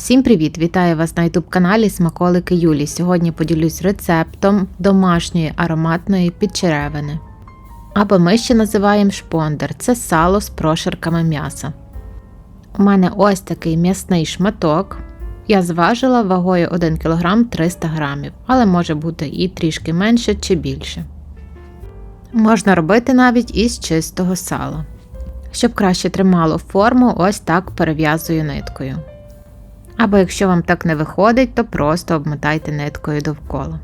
Всім привіт! Вітаю вас на youtube каналі Смаколики Юлі. Сьогодні поділюсь рецептом домашньої ароматної підчеревини. Або ми ще називаємо шпондер це сало з прошарками м'яса. У мене ось такий м'ясний шматок. Я зважила вагою 1 кг 300 г, але може бути і трішки менше чи більше. Можна робити навіть із чистого сала. Щоб краще тримало форму, ось так перев'язую ниткою. Або якщо вам так не виходить, то просто обмотайте ниткою довкола.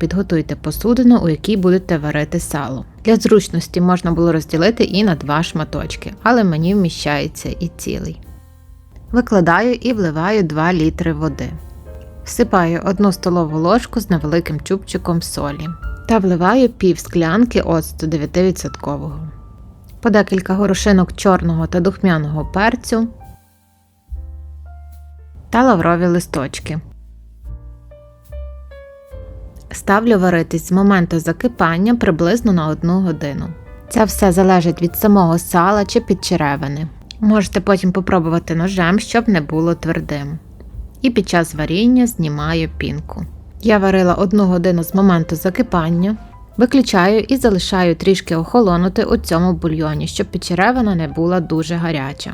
Підготуйте посудину, у якій будете варити сало. Для зручності можна було розділити і на два шматочки, але мені вміщається і цілий. Викладаю і вливаю 2 літри води. Всипаю 1 столову ложку з невеликим чубчиком солі та вливаю пів склянки оцту 9%. По декілька горошинок чорного та духмяного перцю та лаврові листочки. Ставлю варитись з моменту закипання приблизно на 1 годину. Це все залежить від самого сала чи підчеревини. Можете потім попробувати ножем, щоб не було твердим. І під час варіння знімаю пінку. Я варила 1 годину з моменту закипання, виключаю і залишаю трішки охолонути у цьому бульйоні, щоб підчеревина не була дуже гаряча.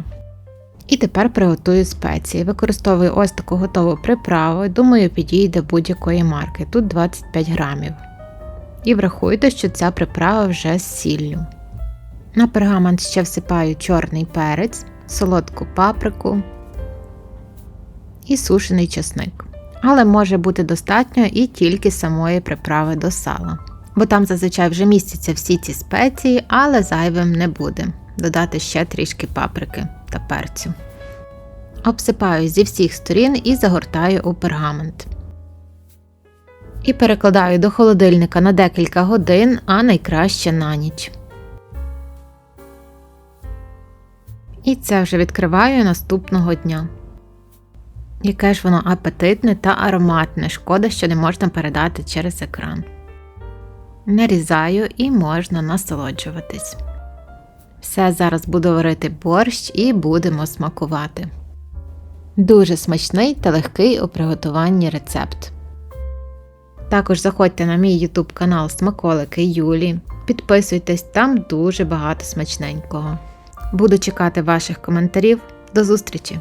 І тепер приготую спеції. Використовую ось таку готову приправу, думаю, підійде будь-якої марки, тут 25 грамів. І врахуйте, що ця приправа вже з сіллю. На пергамент ще всипаю чорний перець, солодку паприку і сушений чесник. Але може бути достатньо і тільки самої приправи до сала. Бо там зазвичай вже містяться всі ці спеції, але зайвим не буде. Додати ще трішки паприки та перцю. Обсипаю зі всіх сторін і загортаю у пергамент. І перекладаю до холодильника на декілька годин, а найкраще на ніч. І це вже відкриваю наступного дня. Яке ж воно апетитне та ароматне, шкода, що не можна передати через екран. Нарізаю і можна насолоджуватись. Все, зараз буду варити борщ і будемо смакувати. Дуже смачний та легкий у приготуванні рецепт. Також заходьте на мій YouTube канал Смаколики Юлі. Підписуйтесь, там дуже багато смачненького. Буду чекати ваших коментарів. До зустрічі!